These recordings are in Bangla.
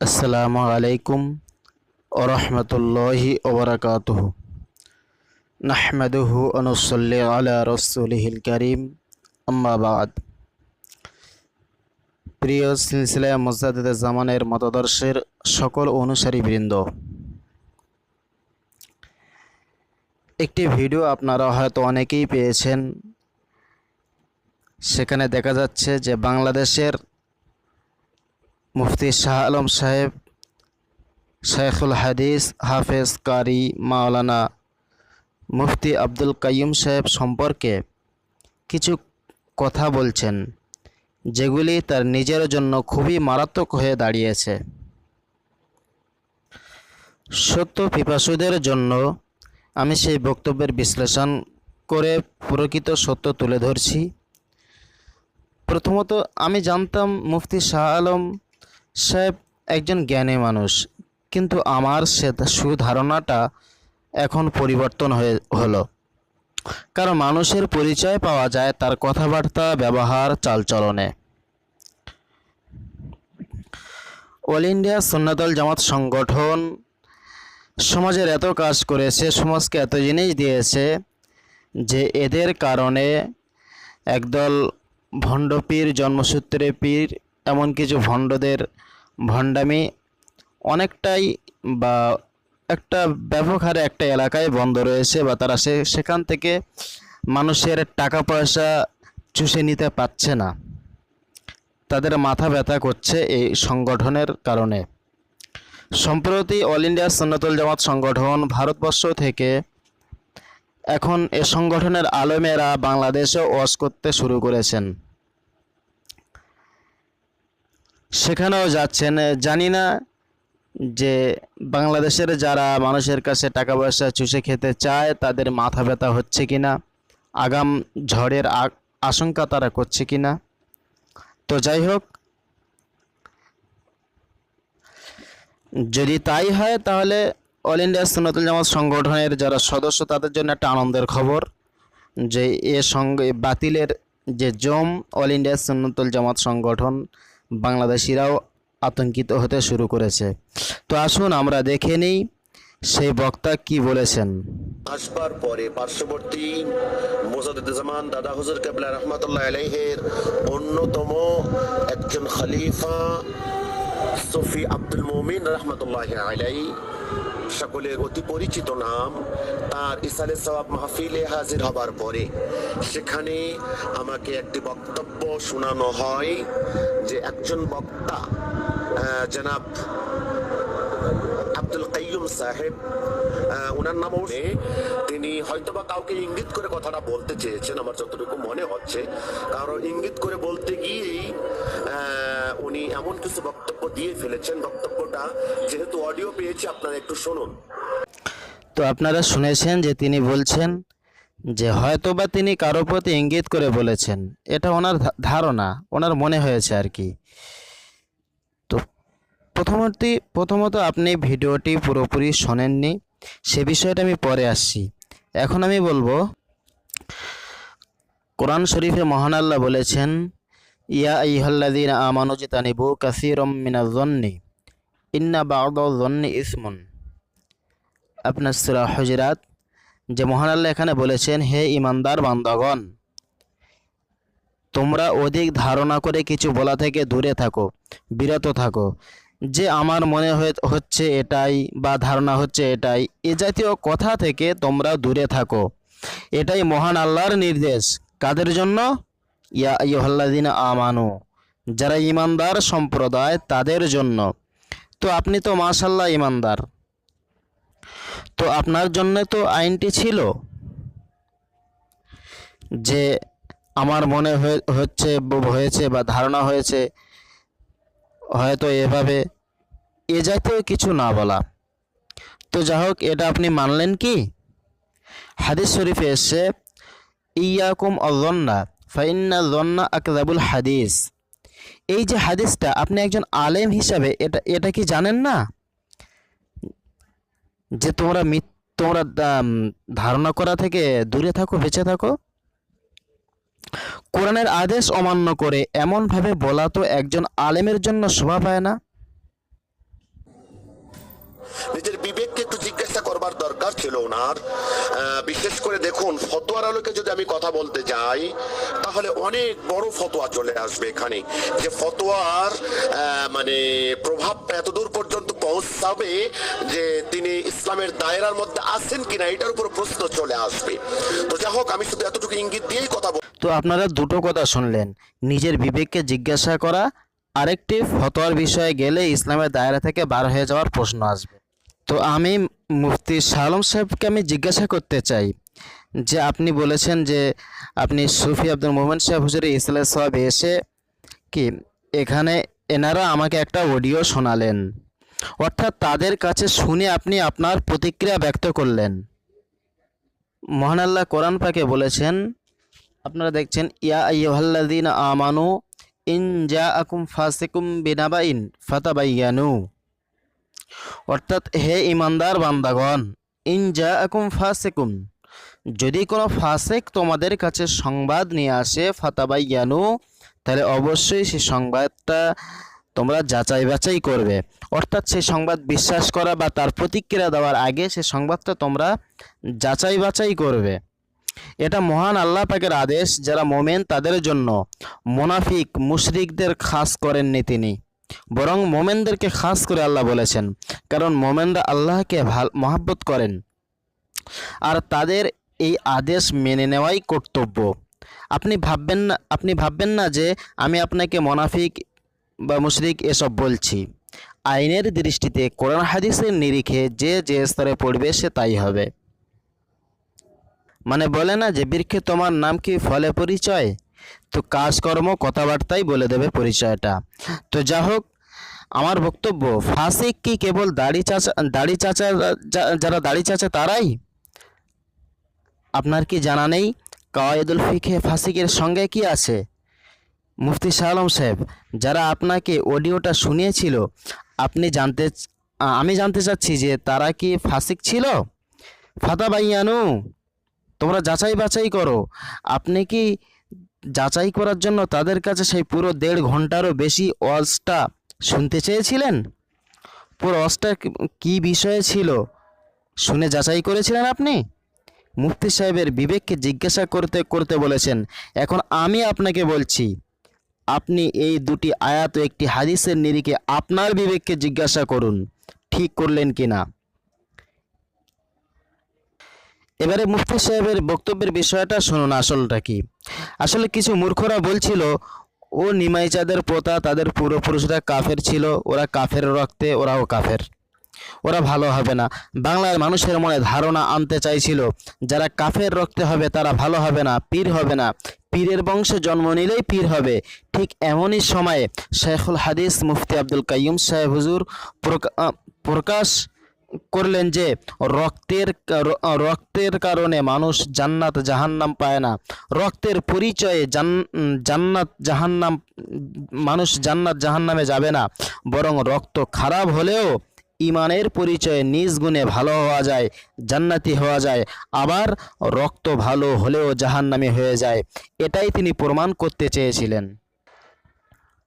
আসসালামু আলাইকুম ওরহমতুল্লাহি ওবরাকাতুহ নাহমাদুহু অনুসল্লি আলা রসুলিহিল করিম। আম্মাবাদ প্রিয় সিলসিলা মুজাদ্দিদ জামানের মতাদর্শের সকল অনুসারীবৃন্দ একটি ভিডিও আপনারা হয়তো অনেকেই পেয়েছেন। সেখানে দেখা যাচ্ছে যে বাংলাদেশের মুফতি শাহ আলম সাহেব শেখুল হাদিস, হাফেজ কারি মাওলানা মুফতি আব্দুল কাইয়ুম সাহেব সম্পর্কে কিছু কথা বলছেন, যেগুলি তার নিজের জন্য খুবই মারাত্মক হয়ে দাঁড়িয়েছে। সত্য পিপাসুদের জন্য আমি সেই বক্তব্যের বিশ্লেষণ করে প্রকৃত সত্য তুলে ধরছি। প্রথমত আমি জানতাম মুফতি শাহ আলম সাহেব একজন জ্ঞানী মানুষ, কিন্তু আমার সে সুধারণাটা এখন পরিবর্তন হয়ে হলো। কারণ মানুষের পরিচয় পাওয়া যায় তার কথাবার্তা, ব্যবহার, চালচলনে। অল ইন্ডিয়া সুন্নাতল জামাত সংগঠন সমাজের এত কাজ করেছে, সমাজকে এত জিনিস দিয়েছে যে এদের কারণে একদল ভণ্ডপীর, জন্মসূত্রে পীর, এমন কিছু ভণ্ডদের ভণ্ডামি অনেকটাই বা একটা ব্যাপক হারে একটা এলাকায় বন্ধ রয়েছে বা তারা সে, সেখান থেকে মানুষের টাকা পয়সা চুষে নিতে পারছে না। তাদের মাথা ব্যথা করছে এই সংগঠনের কারণে। সম্প্রতি অল ইন্ডিয়া সন্ন্যতুল জামাত সংগঠন ভারতবর্ষ থেকে এখন এ সংগঠনের আলেমেরা বাংলাদেশে ওয়াজ করতে শুরু করেছেন। সেখানেও যাচ্ছেন। জানি না যে বাংলাদেশের যারা মানুষের কাছে টাকা পয়সা চুষে খেতে চায়, তাদের মাথা ব্যথা হচ্ছে কি না? আগাম ঝড়ের আশঙ্কা তারা করছে কি না? তো যাই হোক, যদি তাই হয় তাহলে অল ইন্ডিয়া সুন্নতুল জামাত সংগঠনের যারা সদস্য, তাদের জন্য একটা আনন্দের খবর যে এ সঙ্গে বাতিলের যে জম অল ইন্ডিয়া সুন্নতুল জামাত সংগঠন বাংলাদেশিরাও আতঙ্কিত হতে শুরু করেছে। তো আসুন আমরা দেখে নিই সেই বক্তা কি বলেছেন। আসবার পরে পার্শ্ববর্তী মোজাদ্দেজামান দাদা হুজুর কেবলা রহমাতুল্লাহ আলাইহের অন্যতম একজন খলিফা সফি আব্দুল মুমিন রহমতুল্লাহ আলাই সকলের অতি পরিচিত নাম, তার ইসালে সওয়াব মাহফিলে হাজির হবার পরে। সেখানে আমাকে একটি বক্তব্য শোনানো হয়। যে একজন বক্তা জনাব আব্দুল কাইয়ুম সাহেব ওনার নাম তিনি হয়তোবা কাউকে ইঙ্গিত করে কথাটা বলতে চেয়েছেন, আমার যতটুকু মনে হচ্ছে। কারণ ইঙ্গিত করে বলতে গিয়েই উনি এমন কিছু বক্তব্য দিয়ে ফেলেছেন। বক্তব্যটা যেহেতু অডিও পেয়েছি, আপনারা একটু শুনুন। তো আপনারা শুনেছেন যে তিনি বলছেন যে হয়তোবা তিনি কারও প্রতি ইঙ্গিত করে বলেছেন, এটা ওনার ধারণা, ওনার মনে হয়েছে আর কি। তো প্রথমত প্রথমত আপনি ভিডিওটি পুরোপুরি শোনেননি, সে বিষয়টা আমি পরে আসছি। এখন আমি বলব, কোরআন শরীফে মহান আল্লাহ বলেছেন, ইয়া আইহাল্লাযীনা আমানু জিতানিবু কাসীরাম মিনাজ-যন্নি ইন্না বা'দাজ-যন্নি ইসমুন। আপনার সুরা হজরাত যে মহান আল্লাহ এখানে বলেছেন, হে ইমানদার বান্দাগণ, তোমরা অধিক ধারণা করে কিছু বলা থেকে দূরে থাকো, বিরত থাকো। যে আমার মনে হচ্ছে এটাই বা ধারণা হচ্ছে এটাই, এ জাতীয় কথা থেকে তোমরা দূরে থাকো। এটাই মহান আল্লাহর নির্দেশ। কাদের জন্য? ইয়া ইহল্লাদিনা আমানু, যারা ইমানদার সম্প্রদায়, তাদের জন্য। তো আপনি তো মাশাল্লাহ ইমানদার। তো আপনার জন্য তো আইনটি ছিল যে আমার মনে হচ্ছে, হয়েছে বা ধারণা হয়েছে, হয়তো এভাবে এ জাতীয় কিছু না বলা। তো যা হোক, এটা আপনি মানলেন কি? হাদিস শরীফে এসছে, ইয়াকুম অজন্না ফাইন্না জন্না আকদাবুল হাদিস। এই যে হাদিসটা, আপনি একজন আলেম হিসাবে এটা এটা কি জানেন না? যে তোমরা তোমরা ধারণা করা থেকে দূরে থাকো, বেঁচে থাকো। কোরআনের আদেশ অমান্য করে এমনভাবে বলা তো একজন আলেমের জন্য শোভা পায় না। নিজের বিবেককে একটু জিজ্ঞাসা করবার দরকার ছিল ওনার। বিশেষ করে দেখুন, ফতোয়ার আলোকে যদি আমি কথা বলতে যাই, তাহলে অনেক বড় ফতোয়া চলে আসবে এখানে। যে ফতোয়ার মানে প্রভাবটা এতদূর পর্যন্ত পৌঁছাবে যে তিনি ইসলামের দায়রার মধ্যে আছেন কিনা, এটার উপর প্রশ্ন চলে আসবে। তো যাই হোক, আমি শুধু এতটুকু ইঙ্গিত দিয়েই কথা বল- তো আপনারা দুটো কথা শুনলেন, নিজের বিবেককে জিজ্ঞাসা করা, আরেকটি ফতোয়ার বিষয়ে গেলে ইসলামের দায়রা থেকে বার হয়ে যাওয়ার প্রশ্ন আসবে। তো আমি মুফতি শালম সাহেবকে আমি জিজ্ঞাসা করতে চাই যে আপনি বলেছেন যে আপনি সুফি আব্দুল মোহাম্মদ সাহেব হুজুর ইসলাম সাহেব এসে কি এখানে এনারা আমাকে একটা অডিও শোনালেন। অর্থাৎ তাদের কাছে শুনে আপনি আপনার প্রতিক্রিয়া ব্যক্ত করলেন। মহান আল্লাহ কোরআন পাকে বলেছেন, আপনারা দেখছেন, ইয়া আইয়ুহাল্লাযীন আমানু ইন জাআকুম ফাসিকুম বিনাবাইন ফাতাবাইয়ানু। অর্থাৎ হে ইমানদার বান্দাগণ, ইন জাআকুম ফাসিকুম যদি কোনো ফাসেক তোমাদের কাছে সংবাদ নিয়ে আসে, ফাতাবাইয়ানু, তাহলে অবশ্যই সেই সংবাদটা তোমরা যাচাই বাছাই করবে। অর্থাৎ সেই সংবাদ বিশ্বাস করা বা তার প্রতিক্রিয়া দেওয়ার আগে সেই সংবাদটা তোমরা যাচাই বাছাই করবে। এটা মহান আল্লাহ পাকের আদেশ, যারা মোমেন তাদের জন্য, মোনাফিক, মুশরিকদের খাস করেননি তিনি। বরং মোমেনদেরকে খাস করে আল্লাহ বলেছেন, কারণ মোমেনরা আল্লাহকে ভালো, মহাব্বত করেন। আর তাদের এই আদেশ মেনে নেওয়াই কর্তব্য। আপনি ভাববেন না, আপনি ভাববেন না যে আমি আপনাকে মোনাফিক বা মুশরিক এসব বলছি। আইনের দৃষ্টিতে কোরআন হাদিসের নিরিখে যে যে স্তরে পড়বে সে তাই হবে। মানে বলে না যে বৃক্ষে তোমার নাম কি ফলে পরিচয়? তো কাজকর্ম, কথাবার্তাই বলে দেবে পরিচয়টা। তো যা হোক আমার বক্তব্য ফাসিক কি কেবল দাড়ি চাচা দাড়ি চাচা যারা দাড়ি চাচা তারাই? আপনার কি জানা নেই? কাওয়াইদুল ফিখে ফাসিকের সঙ্গে কি আছে? মুফতি শাহ আলম সাহেব, যারা আপনাকে অডিওটা শুনিয়েছিল, আপনি জানতে আমি জানতে চাচ্ছি যে তারা কি ফাসিক ছিল? ফাতা বাইয়ানু তোমরা যাচাই বাছাই করো। আপনি কি যাচাই করার জন্য তাদের কাছে সেই পুরো দেড় ঘন্টারও বেশি ওয়াজটা শুনতে চেয়েছিলেন? পুরো ওয়াজটা কি- বিষয়ে ছিল? শুনে যাচাই করেছিলেন আপনি? মুফতি সাহেবের বিবেককে জিজ্ঞাসা করতে করতে বলেছেন, এখন আমি আপনাকে বলছি, আপনি এই দুটি আয়াত একটি হাদিসের নিরিখে আপনার বিবেককে জিজ্ঞাসা করুন, ঠিক করলেন কি না এবারে মুফতি সাহেবের বক্তব্যের বিষয়টা শুনুন আসলটা কি। আসলে কিছু মূর্খরা বলছিল, ও নিমাই চাঁদের পোতা, তাদের পূর্বপুরুষরা কাফের ছিল, ওরা কাফের রক্তে, ওরাও কাফের। ওরা ভালো হবে না। বাংলার মানুষের মনে ধারণা আনতে চাইছিল, যারা কাফের রক্তে হবে, তারা ভালো হবে না, পীর হবে না। পীরের বংশে জন্ম নিলেই পীর হবে। ঠিক এমনই সময়ে শেখুল হাদিস মুফতি আব্দুল কাইয়ুম সাহেব হুজুর প্রকা- প্রকাশ করলেন যে রক্তের রক্তের কারণে মানুষ জান্নাত জাহান্নাম পায় না। রক্তের পরিচয়ে জান্নাত জাহান্নাম, মানুষ জান্নাত জাহান্নামে যাবে না। বরং রক্ত খারাপ হলেও ইমানের পরিচয়ে নিজ গুণে ভালো হওয়া যায়, জান্নাতি হওয়া যায়। আবার রক্ত ভালো হলেও জাহান্নামে হয়ে যায়। এটাই তিনি প্রমাণ করতে চেয়েছিলেন।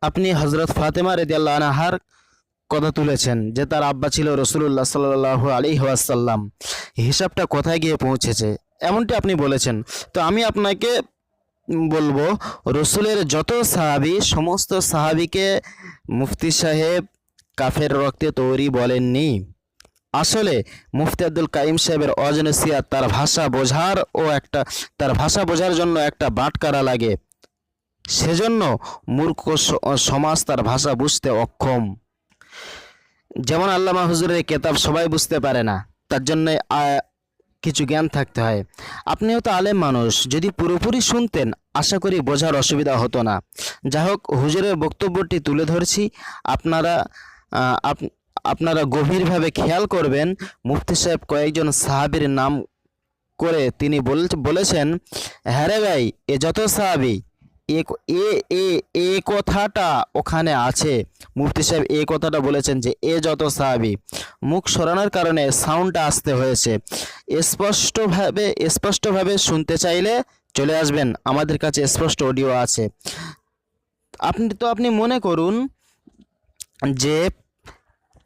আপনি হজরত ফাতেমা রেদিয়াল্লাহ আনহার কথা তুলেছেন যে তার আব্বা ছিল রসুল্লাহ সাল্লাহ আলী ওয়াসাল্লাম। হিসাবটা কোথায় গিয়ে পৌঁছেছে? এমনটি আপনি বলেছেন। তো আমি আপনাকে বলব, রসুলের যত সাহাবি, সমস্ত সাহাবিকে মুফতি সাহেব কাফের রক্তে তৈরি বলেননি। আসলে মুফতি আব্দুল কাইম সাহেবের অজনসিয়াত তার ভাষা বোঝার ও একটা, তার ভাষা বোঝার জন্য একটা বাটকারা লাগে। সেজন্য মূর্খ সমাজ তার ভাষা বুঝতে অক্ষম। যেমন আল্লামা হুজুরের কেতাব সবাই বুঝতে পারে না, তার জন্য কিছু জ্ঞান থাকতে হয়। আপনিও তো আলেম মানুষ, যদি পুরোপুরি শুনতেন, আশা করি বোঝার অসুবিধা হতো না। যাই হোক, হুজুরের বক্তব্যটি তুলে ধরছি, আপনারা আপনারা গভীরভাবে খেয়াল করবেন, মুফতি সাহেব কয়েকজন সাহাবীর নাম করে তিনি বল- বলেছেন হ্যারে ভাই, এ যত সাহাবি এ এ এ এ কথাটা ওখানে আছে। মুফতি সাহেব এই কথাটা বলেছেন যে, এ যত সাহাবি, মুখ সরানোর কারণে সাউন্ডটা আসতে হয়েছে। স্পষ্টভাবে স্পষ্টভাবে শুনতে চাইলে চলে আসবেন। আমাদের কাছে স্পষ্ট অডিও আছে। আপনি তো আপনি মনে করুন যে,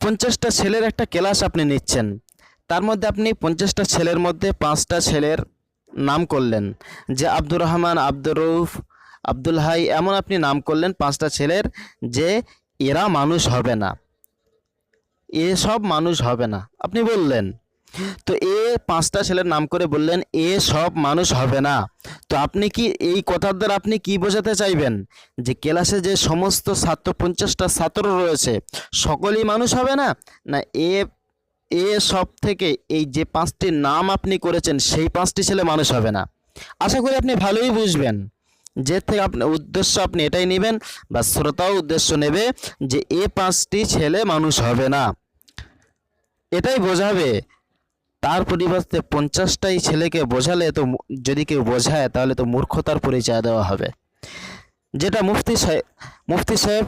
পঞ্চাশটা ছেলের একটা ক্লাস আপনি নিচ্ছেন। তার মধ্যে আপনি পঞ্চাশটা ছেলের মধ্যে পাঁচটা ছেলের নাম করলেন। যে আব্দুর রহমান, আব্দুর রউফ আব্দুল হাই, এমন আপনি নাম করলেন পাঁচটা ছেলের যে এরা মানুষ হবে না। এ সব মানুষ হবে না। আপনি বললেন। তো এ পাঁচটা ছেলের নাম করে বললেন, এ সব মানুষ হবে না। তো আপনি কি, এই কথার দ্বারা আপনি কি বোঝাতে চাইবেন? যে ক্লাসে যে সমস্ত ছাত্র, পঞ্চাশটা ছাত্র রয়েছে, সকলেই মানুষ হবে না? না, এ এ সব থেকে এই যে পাঁচটি নাম আপনি করেছেন, সেই পাঁচটি ছেলে মানুষ হবে না। আশা করি আপনি ভালোই বুঝবেন। যে থেকে আপনি উদ্দেশ্য আপনি এটাই নেবেন বা শ্রোতাও উদ্দেশ্য নেবে যে এ পাঁচটি ছেলে মানুষ হবে না। এটাই বোঝাবে। তার পরিবর্তে পঞ্চাশটাই ছেলেকে বোঝালে তো যদি কেউ বোঝায় তাহলে তো মূর্খতার পরিচয় দেওয়া হবে। যেটা মুফতি সাহেব মুফতি সাহেব,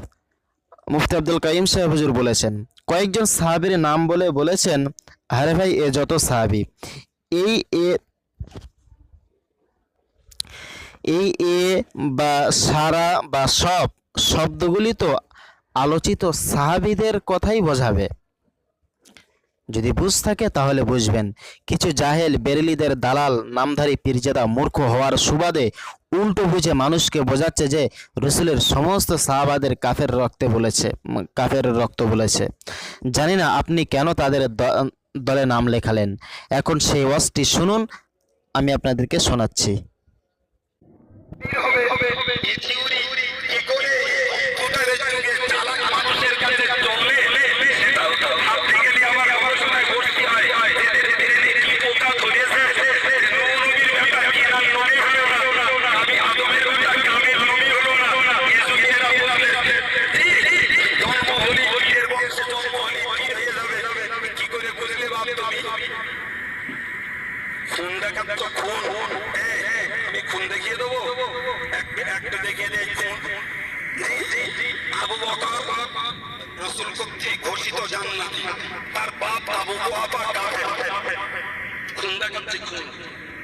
মুফতি আব্দুল কাইম সাহেব হুজুর বলেছেন, কয়েকজন সাহাবির নাম বলে বলেছেন, আরে ভাই, এ যত সাহাবি। এই এ এই এ বা সারা বা সব শব্দগুলি তো আলোচিত সাহাবিদের কথাই বোঝাবে। যদি বুঝ থাকে তাহলে বুঝবেন। কিছু জাহেল, বেরেলিদের দালাল, নামধারী পীরজাদা মূর্খ হওয়ার সুবাদে উল্টো বুঝে মানুষকে বোঝাচ্ছে যে রসুলের সমস্ত সাহাবাদের কাফের রক্তে বলেছে কাফের রক্ত বলেছে। জানি না আপনি কেন তাদের দলে নাম লেখালেন। এখন সেই ওয়াজটি শুনুন, আমি আপনাদেরকে শোনাচ্ছি। হবে এই থিওরি কি করে কম্পিউটারের যুগে চালাক মানুষের কাছে চলে সেটাও তো ভাবতে গেলে আমার গবেষণায় ভর্তি হয় এদের ব্রেনে কি পোকা ধরেছে নবীর বেটা কিরান নবী হলো না আমি আদমের বেটা কামের নবী হলো না এই যুগে এরা বলে জি, জি, জি, জন্ম হলি পীরের বংশে জন্ম হলি পীর হয়ে যাবে কি করে বুঝলে বাপ তুমি খুন দেখার তো খুন এ, এ, আমি খুন দেখিয়ে দেবো এক- একটা দেখিয়ে দেয় খুন জি, জি, জি, আবু বকর রসুল কর্তৃক ঘোষিত জান্নাতি। তার বাপ আবু কুহাফা কাফের। খুন্দা দেখাচ্ছে খুন?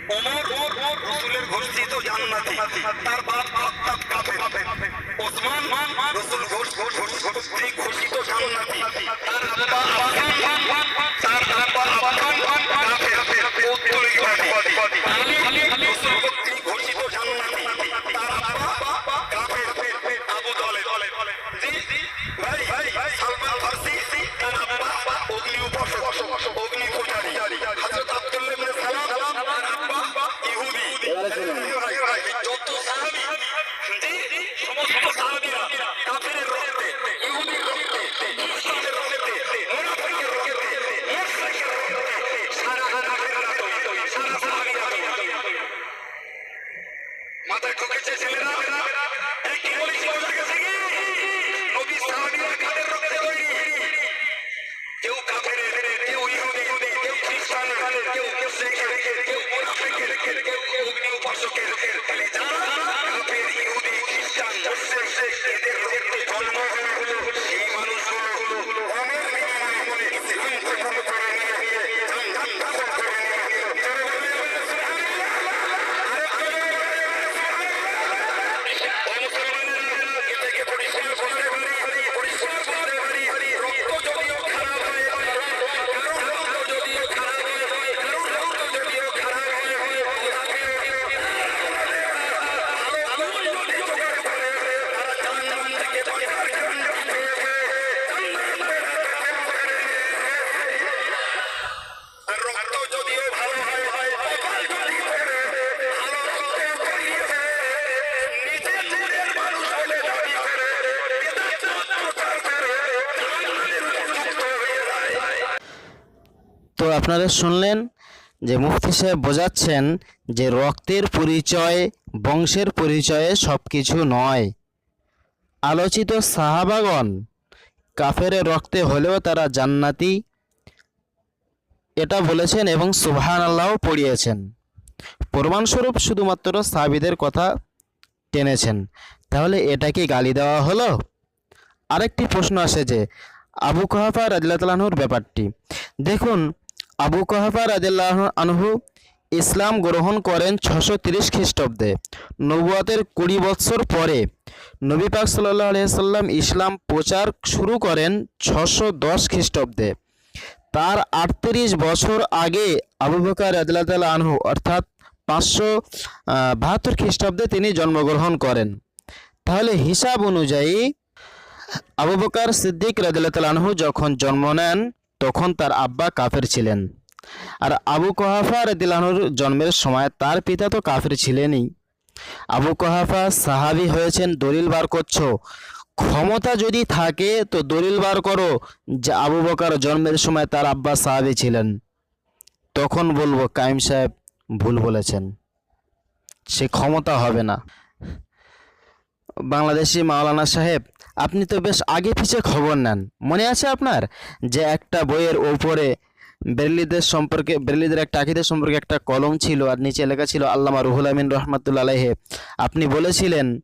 ওমর রসুলের ঘোষিত জান্নাতি। তার বাপ আত্মাত কাফের। ওসমান রসুল ঘোষ- ঘোষ- ঘোষ- কর্তৃক ঘোষিত জান্নাতি। তার আব্বা তো আপনারা শুনলেন যে মুফতি সাহেব বোঝাচ্ছেন যে রক্তের পরিচয়, বংশের পরিচয়ে সব কিছু নয়। আলোচিত সাহাবাগণ কাফের রক্তে হলেও তারা জান্নাতি। এটা বলেছেন এবং সুবহান আল্লাহ পড়িয়েছেন। প্রমাণস্বরূপ শুধুমাত্র সাহাবিদের কথা টেনেছেন। তাহলে এটা কি গালি দেওয়া হলো? আরেকটি প্রশ্ন আসে যে আবু কাহাফা রাজিল্লাহ তালাহুর ব্যাপারটি। দেখুন আবু কাহাফা রাজিল্লাহ আনহু ইসলাম গ্রহণ করেন ছশো তিরিশ খ্রিস্টাব্দে। নবুয়াতের কুড়ি বৎসর পরে নবী পাক সাল্লাহ আলিয়াল্লাম ইসলাম প্রচার শুরু করেন ছশো দশ খ্রিস্টাব্দে। তার আটত্রিশ বছর আগে আবু বকর আদলাতাল আনহু অর্থাৎ পাঁচশো বাহাত্তর খ্রিস্টাব্দে তিনি জন্মগ্রহণ করেন। তাহলে হিসাব অনুযায়ী আবু বকর সিদ্দিক রাদিল্লাহ আনহু যখন জন্ম নেন তখন তার আব্বা কাফের ছিলেন। আর আবু কহাফা রাদিল্লাহর জন্মের সময় তার পিতা তো কাফের ছিলেনই। আবু কহাফা সাহাবি হয়েছেন, দলিল বার করছ। ক্ষমতা যদি থাকে তো দলিল বার করো যে আবু বকার জন্মের সময় তার আব্বা সাহাবি ছিলেন। তখন বলব কাইম সাহেব ভুল বলেছেন। সে ক্ষমতা হবে না। বাংলাদেশি মাওলানা সাহেব, আপনি তো বেশ আগে পিছে খবর নেন। মনে আছে আপনার? যে একটা বইয়ের ওপরে বেরলিদের সম্পর্কে, বেরলিদের একটা আকিদের সম্পর্কে একটা কলম ছিল আর নিচে লেখা ছিল, আল্লামা রুহুল আমিন রহমাতুল্লা আলাইহে। আপনি বলেছিলেন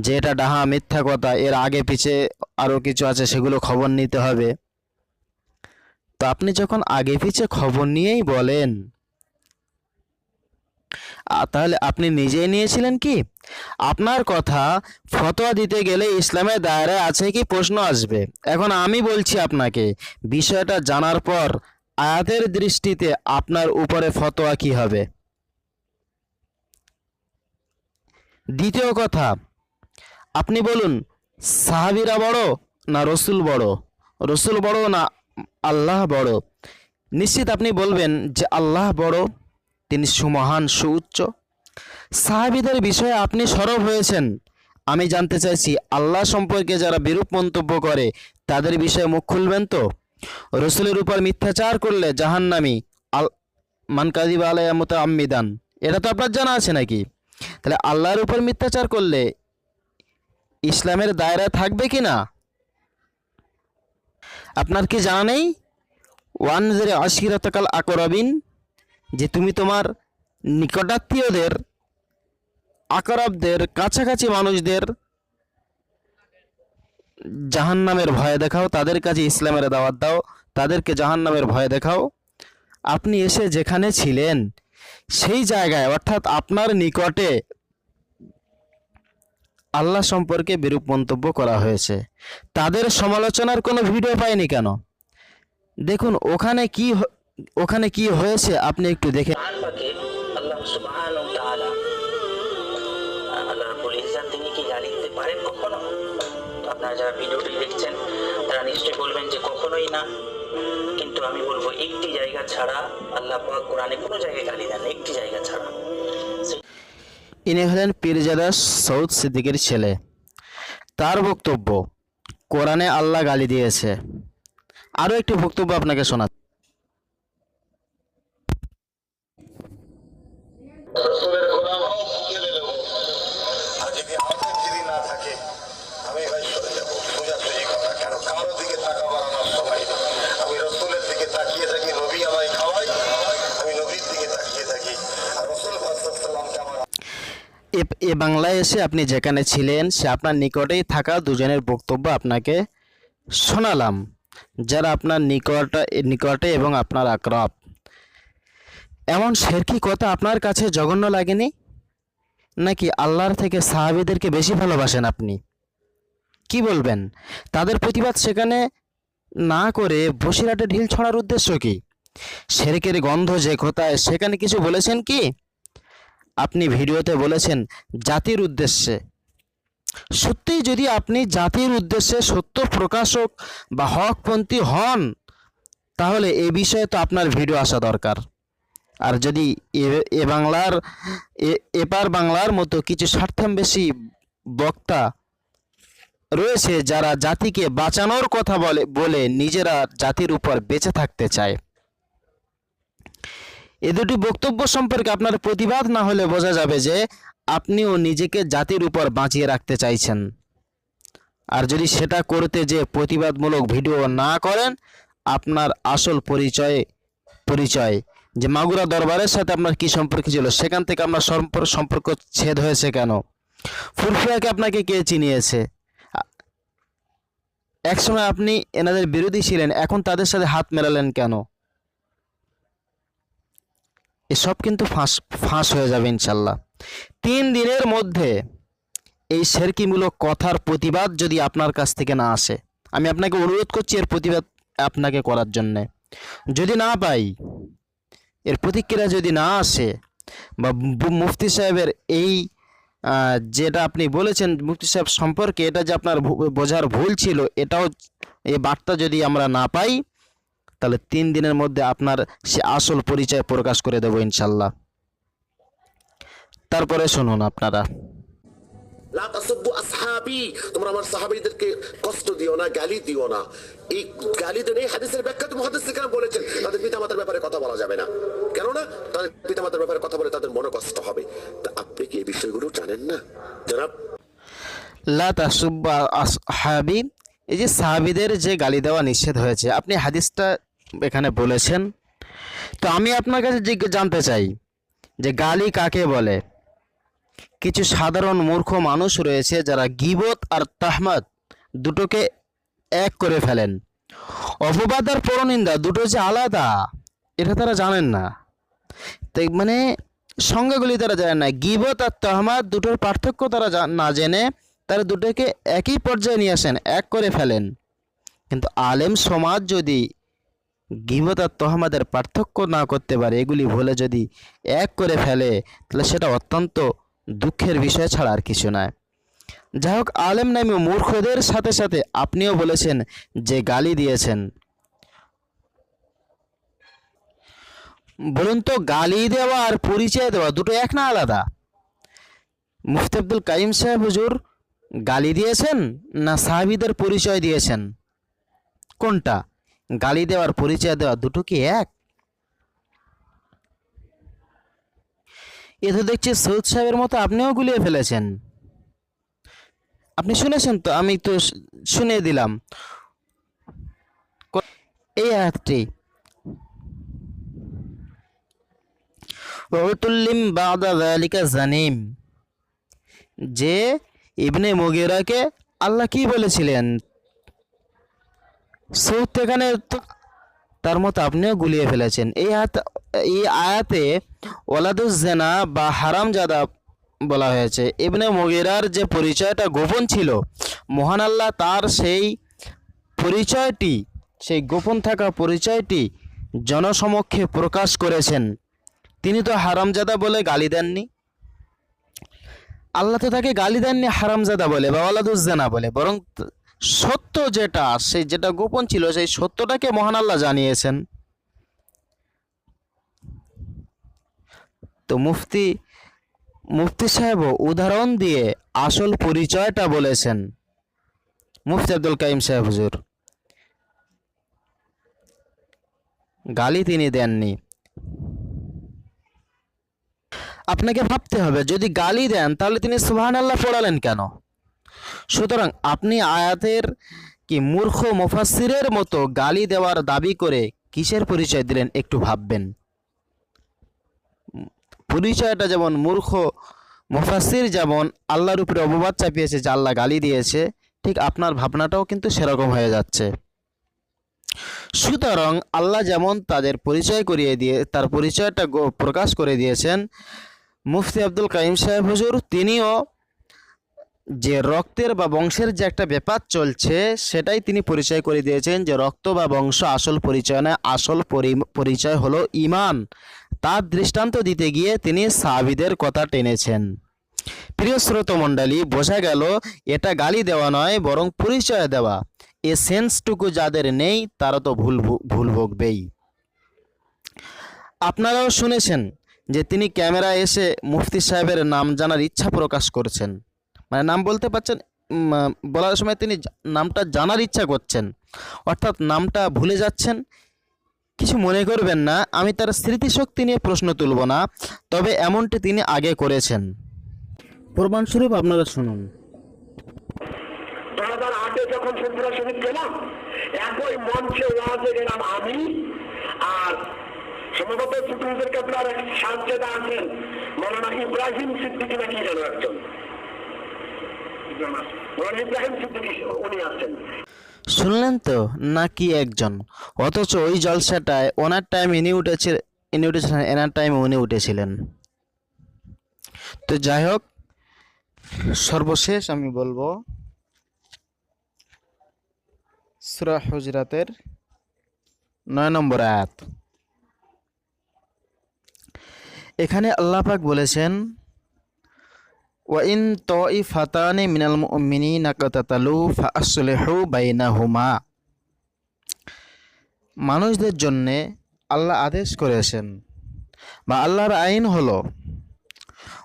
যে এটা ডাহা মিথ্যা কথা, এর আগে পিছে আরও কিছু আছে, সেগুলো খবর নিতে হবে। তো আপনি যখন আগে পিছে খবর নিয়েই বলেন তাহলে আপনি নিজেই নিয়েছিলেন কি? আপনার কথা ফতোয়া দিতে গেলে ইসলামের দায়রায় আছে কি প্রশ্ন আসবে। এখন আমি বলছি আপনাকে, বিষয়টা জানার পর আয়াতের দৃষ্টিতে আপনার উপরে ফতোয়া কি হবে? দ্বিতীয় কথা, আপনি বলুন, সাহাবিরা বড় না রসুল বড়? রসুল বড় না আল্লাহ বড়? নিশ্চিত আপনি বলবেন যে আল্লাহ বড়। তিনি সুমহান, সুউচ্চ। সাহাবিদের বিষয়ে আপনি সরব হয়েছেন। আমি জানতে চাইছি, আল্লাহ সম্পর্কে যারা বিরূপ মন্তব্য করে, তাদের বিষয়ে মুখ খুলবেন তো? রসুলের উপর মিথ্যাচার করলে জাহান্নামি আল মানকাদিবা আলাইয়া মতো আম্মিদান এটা তো আপনার জানা আছে নাকি? তাহলে আল্লাহর উপর মিথ্যাচার করলে ইসলামের দায়রা থাকবে কি না? আপনার কি জানা নেই? ওয়ান জেরে আশিরাতকাল আকরাবিন যে তুমি তোমার নিকটাত্মীয়দের, আকরাবদের, কাছাকাছি মানুষদের জাহান্নামের ভয় দেখাও, তাদের কাছে ইসলামের দাওয়াত দাও, তাদেরকে জাহান্নামের ভয় দেখাও। আপনি এসে যেখানে ছিলেন, সেই জায়গায়, অর্থাৎ আপনার নিকটে আল্লাহ সম্পর্কে বিরূপ মন্তব্য করা হয়েছে। তাদের সমালোচনার কোনো ভিডিও পাইনি কেন? দেখুন, ওখানে কি ওখানে কি হয়েছে আপনি একটু দেখে তিনি কি পারেন কখনো? আপনারা যারা ভিডিওটি দেখছেন তারা নিশ্চয়ই বলবেন যে কখনোই না। কিন্তু আমি বলব একটি জায়গা ছাড়া আল্লাহ পাক কোরআনে কোনো জায়গায় গালি দেন একটি জায়গা ছাড়া। ইনি হলেন পীরজাদা সৌদ সিদ্দিকের ছেলে। তার বক্তব্য কোরআনে আল্লাহ গালি দিয়েছে। আরও একটি বক্তব্য আপনাকে শোনা বাংলায় এসে আপনি যেখানে ছিলেন, সে আপনার নিকটেই থাকা দুজনের বক্তব্য আপনাকে শোনালাম, যারা আপনার নিকট, নিকটে এবং আপনার আক্রব এমন শেরকি কথা আপনার কাছে জঘন্য লাগেনি? নাকি আল্লাহর থেকে সাহাবিদেরকে বেশি ভালোবাসেন আপনি? কি বলবেন? তাদের প্রতিবাদ সেখানে না করে বসিরহাটে ঢিল ছড়ার উদ্দেশ্য কি? শেরকের গন্ধ যে কোথায়, সেখানে কিছু বলেছেন কি? আপনি ভিডিওতে বলেছেন জাতির উদ্দেশ্যে। সত্যিই যদি আপনি জাতির উদ্দেশ্যে সত্য প্রকাশক বা হকপন্থী হন, তাহলে এ বিষয়ে তো আপনার ভিডিও আসা দরকার। আর যদি এ- বাংলার এপার বাংলার মতো কিছু স্বার্থান্বেষী বক্তা রয়েছে যারা জাতিকে বাঁচানোর কথা বলে বলে নিজেরা জাতির উপর বেঁচে থাকতে চায়। এ দুটি বক্তব্য সম্পর্কে আপনার প্রতিবাদ না হলে বোঝা যাবে যে আপনিও নিজেকে জাতির উপর বাঁচিয়ে রাখতে চাইছেন। আর যদি সেটা করতে যে প্রতিবাদমূলক ভিডিও না করেন, আপনার আসল পরিচয় পরিচয় যে মাগুরা দরবারের সাথে আপনার কি সম্পর্ক ছিল, সেখান থেকে আপনার সম্পর্ক সম্পর্ক ছেদ হয়েছে কেন? ফুরফুরাকে আপনাকে কে চিনিয়েছে? একসময় আপনি এনাদের বিরোধী ছিলেন, এখন তাদের সাথে হাত মেলালেন কেন? এসব কিন্তু ফাঁস ফাঁস হয়ে যাবে ইনশাল্লাহ। তিন দিনের মধ্যে এই শেরকিমূলক কথার প্রতিবাদ যদি আপনার কাছ থেকে না আসে, আমি আপনাকে অনুরোধ করছি এর প্রতিবাদ আপনাকে করার জন্যে। যদি না পাই, এর প্রতিক্রিয়া যদি না আসে, বা মুফতি সাহেবের এই যেটা আপনি বলেছেন, মুফতি সাহেব সম্পর্কে এটা যে আপনার বোঝার ভুল ছিল, এটাও এই বার্তা যদি আমরা না পাই তাহলে তিন দিনের মধ্যে আপনার সে আসল পরিচয় প্রকাশ করে দেবো ইনশাল্লাহ। তারপরে শুনুন আপনারা। তোমরা আমার সাহাবীদেরকে কষ্ট দিও না গালি দিও না। এই গালি দেন এই হাদিসের ব্যাখ্যা তো বলেছেন তাদের পিতামাতার ব্যাপারে কথা বলা যাবে না। কেননা তাদের পিতামাতার ব্যাপারে কথা বলে তাদের মনে কষ্ট হবে। তা আপনি কি এই বিষয়গুলো জানেন না? জনাব। লা তাসুব্বা আসহাবি এই যে সাহাবিদের যে গালি দেওয়া নিষেধ হয়েছে আপনি হাদিসটা এখানে বলেছেন। তো আমি আপনার কাছে জানতে চাই যে গালি কাকে বলে? কিছু সাধারণ মূর্খ মানুষ রয়েছে যারা গিবত আর তাহমাদ দুটোকে এক করে ফেলেন। অপবাদ আর পরনিন্দা দুটো যে আলাদা, এটা তারা জানেন না। তাই মানে সংজ্ঞাগুলি তারা জানেন না। গিবত আর তহমাদ দুটোর পার্থক্য তারা না জেনে তারা দুটোকে একই পর্যায়ে নিয়ে আসেন, এক করে ফেলেন। কিন্তু আলেম সমাজ যদি গিবত আর তহমাদের পার্থক্য না করতে পারে, এগুলি ভুলে যদি এক করে ফেলে, তাহলে সেটা অত্যন্ত দুঃখের বিষয় ছাড়া আর কিছু নয়। যাই হোক আলেম নামে মূর্খদের সাথে সাথে আপনিও বলেছেন যে গালি দিয়েছেন। বলুন তো, গালি দেওয়া আর পরিচয় দেওয়া দুটো এক না আলাদা? মুফতি আব্দুল কাইম সাহেব হুজুর গালি দিয়েছেন না সাহাবিদের পরিচয় দিয়েছেন? কোনটা? গালি দেওয়ার, পরিচয় দেওয়া দুটো কি এক? এ তো দেখছি সৌদ সাহেবের মতো আপনিও গুলিয়ে ফেলেছেন। আপনি শুনেছেন তো? আমি তো শুনে দিলাম। এই আয়াতটি। ওতুল্লিম বাদা যালিকা জানিম। যে ইবনে মুগিরাকে আল্লাহ কি বলেছিলেন? সৌদ এখানে তার মতো আপনিও গুলিয়ে ফেলেছেন। এই আয়াত এই আয়াতে ওলাদুজ্জেনা বা হারামজাদা বলা হয়েছে। ইবনে মুগিরার যে পরিচয়টা গোপন ছিল, মহান আল্লাহ তার সেই পরিচয়টি, সেই গোপন থাকা পরিচয়টি জনসমক্ষে প্রকাশ করেছেন। তিনি তো হারামজাদা বলে গালি দেননি। আল্লাহ তো তাকে গালি দেননি হারামজাদা বলে বা ওলাদুজ্জানা বলে, বরং সত্য যেটা, সেই যেটা গোপন ছিল, সেই সত্যটাকে মহান আল্লাহ জানিয়েছেন। তো মুফতি মুফতি সাহেবও উদাহরণ দিয়ে আসল পরিচয়টা বলেছেন। মুফতি আব্দুল কাইম সাহেব হুজুর। গালি তিনি দেননি। আপনাকে ভাবতে হবে, যদি গালি দেন, তাহলে তিনি সুবহান আল্লাহ পড়ালেন কেন? সুতরাং আপনি আয়াতের কি মূর্খ মুফাসসিরের মতো গালি দেওয়ার দাবি করে কিসের পরিচয় দিলেন একটু ভাববেন? পরিচয়টা যেমন মূর্খ মুফাসসির, যেমন আল্লাহর উপরে অপবাদ চাপিয়েছে যে আল্লাহ গালি দিয়েছে, ঠিক আপনার ভাবনাটাও কিন্তু সেরকম হয়ে যাচ্ছে। সুতরাং আল্লাহ যেমন তাদের পরিচয় করিয়ে দিয়ে, তার পরিচয়টা প্রকাশ করে দিয়েছেন, মুফতি আব্দুল কাইম সাহেব হুজুর, তিনিও যে রক্তের বা বংশের যে একটা ব্যাপার চলছে, সেটাই তিনি পরিচয় করে দিয়েছেন যে রক্ত বা বংশ আসল পরিচয় নয়, আসল পরি- পরিচয় হলো ইমান। তার দৃষ্টান্ত দিতে গিয়ে তিনি সাবিদের কথা টেনেছেন। প্রিয় শ্রোতমণ্ডলী, বোঝা গেল এটা গালি দেওয়া নয়, বরং পরিচয় দেওয়া। এ সেন্সটুকু যাদের নেই, তারা তো ভুল ভুল ভোগবেই। আপনারাও শুনেছেন যে তিনি ক্যামেরায় এসে মুফতি সাহেবের নাম জানার ইচ্ছা প্রকাশ করছেন। মানে নাম বলতে পারছেন বলার সময় তিনি নামটা জানার ইচ্ছা করছেন। অর্থাৎ নামটা ভুলে যাচ্ছেন। কিছু মনে করবেন না, আমি তার স্মৃতিশক্তি নিয়ে প্রশ্ন তুলব না, তবে এমনটি তিনি আগে করেছেন। প্রমাণস্বরূপ আপনারা শুনুন। আর সম্ভবত আছেন, মৌলানা ইব্রাহিম সিদ্দিকি নাকি যেন একজন। শুনলেন তো? নাকি একজন? অথচ ওই জলসাটায় ওনার টাইম ইনি উঠেছে ইনি উঠেছিলেন, এনার টাইম উনি উঠেছিলেন। তো যাই হোক, সর্বশেষ আমি বলব, সুরা হুজরাতের নয় নম্বর আয়াত। এখানে আল্লাহ পাক বলেছেন ওয়াইন তাইফাতানি মিনাল মুমিনিনা কাতাতালু ফাসলিহু বাইনাহুমা মানুষদের জন্যে আল্লাহ আদেশ করেছেন বা আল্লাহর আইন হলো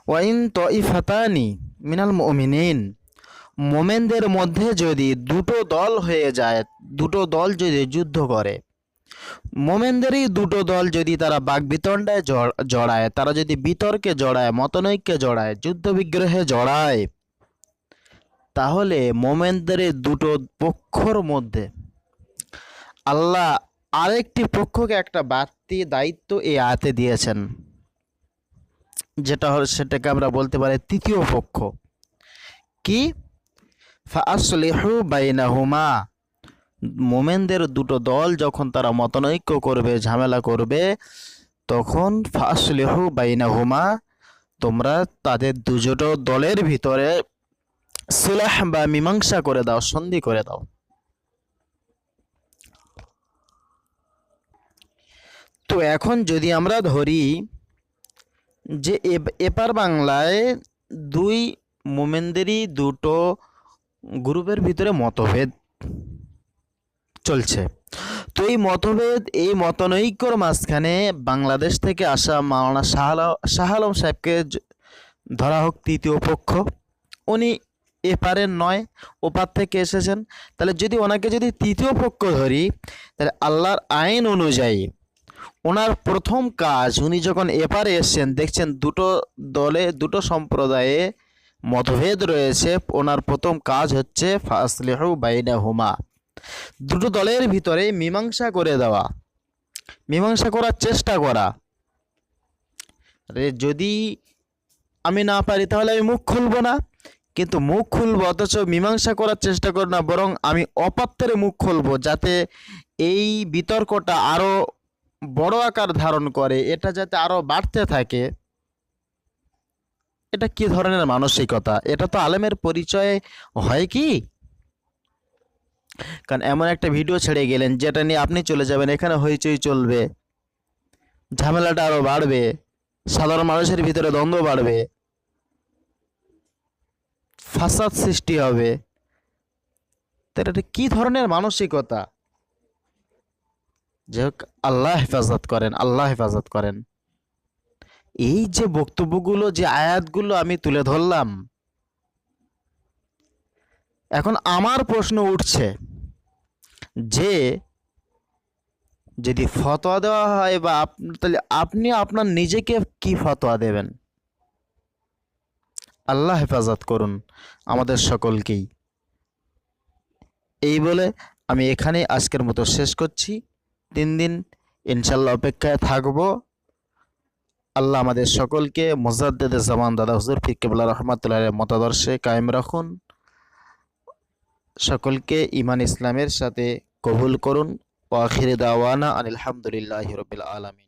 ওয়াইন তাইফাতানি মিনাল মুমিনিন মোমেনদের মধ্যে যদি দুটো দল হয়ে যায়, দুটো দল যদি যুদ্ধ করে মোমেনদেরই দুটো দল যদি তারা বাগবিতণ্ডায় জড়- জড়ায়, তারা যদি বিতর্কে জড়ায়, মতনৈক্যে জড়ায় যুদ্ধ বিগ্রহে জড়ায়, তাহলে মোমেনদের দুটো পক্ষর মধ্যে আল্লাহ আরেকটি পক্ষকে একটা বাড়তি দায়িত্ব এই আয়াতে দিয়েছেন, যেটা হল, সেটাকে আমরা বলতে পারি তৃতীয় পক্ষ। কি? ফাসলিহু বাইনাহুমা। মোমেনদের দুটো দল যখন তারা মতনৈক্য করবে, ঝামেলা করবে, তখন ফাসলিহু বাইনাহুমা, তোমরা তাদের দুজোটো দলের ভিতরে সুলাহ বা মীমাংসা করে দাও, সন্ধি করে দাও। তো এখন যদি আমরা ধরি যে এপার বাংলায় দুই মোমেনদেরই দুটো গ্রুপের ভিতরে মতভেদ। চলছে। তো এই মতভেদ, এই মতনৈক্যর মাঝখানে বাংলাদেশ থেকে আসা মাওলানা শাহ শাহ আলম সাহেবকে ধরা হোক তৃতীয় পক্ষ। উনি এপারের নয়, ওপার থেকে এসেছেন। তাহলে যদি ওনাকে যদি তৃতীয় পক্ষ ধরি, তাহলে আল্লাহর আইন অনুযায়ী ওনার প্রথম কাজ, উনি যখন এপারে এসছেন, দেখছেন দুটো দলে, দুটো সম্প্রদায়ে মতভেদ রয়েছে। ওনার প্রথম কাজ হচ্ছে ফাসলিহু বাইনা হুমা দুটো দলের ভিতরে মীমাংসা করে দেওয়া। মীমাংসা করার চেষ্টা করা। যদি আমি না পারি, তাহলে আমি মুখ খুলবো না। কিন্তু মুখ খুলবো, অথচ মীমাংসা করার চেষ্টা করব না, বরং আমি অপাত্রে মুখ খুলবো, যাতে এই বিতর্কটা আরও বড় আকার ধারণ করে, এটা যাতে আরও বাড়তে থাকে। এটা কি ধরনের মানসিকতা? এটা তো আলেমের পরিচয়, হয় কি? কারণ এমন একটা ভিডিও ছেড়ে গেলেন, যেটা নিয়ে আপনি চলে যাবেন, এখানে হইচই চলবে। ঝামেলাটা আরও বাড়বে, সাধারণ মানুষের ভিতরে দ্বন্দ্ব বাড়বে, ফাসাদ সৃষ্টি হবে। তো এটা কী ধরনের মানসিকতা? যে হোক, আল্লাহ হেফাজত করেন, আল্লাহ হেফাজত করেন। এই যে বক্তব্যগুলো, যে আয়াতগুলো আমি তুলে ধরলাম, এখন আমার প্রশ্ন উঠছে যে যদি ফতোয়া দেওয়া হয় বা তাহলে আপনি আপনার নিজেকে কি ফতোয়া দেবেন? আল্লাহ হেফাজত করুন আমাদের সকলকেই। এই বলে আমি এখানে আজকের মতো শেষ করছি। তিন দিন ইনশাল্লাহ অপেক্ষায় থাকব। আল্লাহ আমাদের সকলকে মোজাদ্দেদ জামান দাদা হুজুর ফিকেবুল্লাহ রহমতুল্লাহ মতাদর্শে কায়েম রাখুন। সকলকে ইমান ইসলামের সাথে কবুল করুন। ও আখির দাওয়ানা আনিলামদুলিল্লাহ রবিল আলমী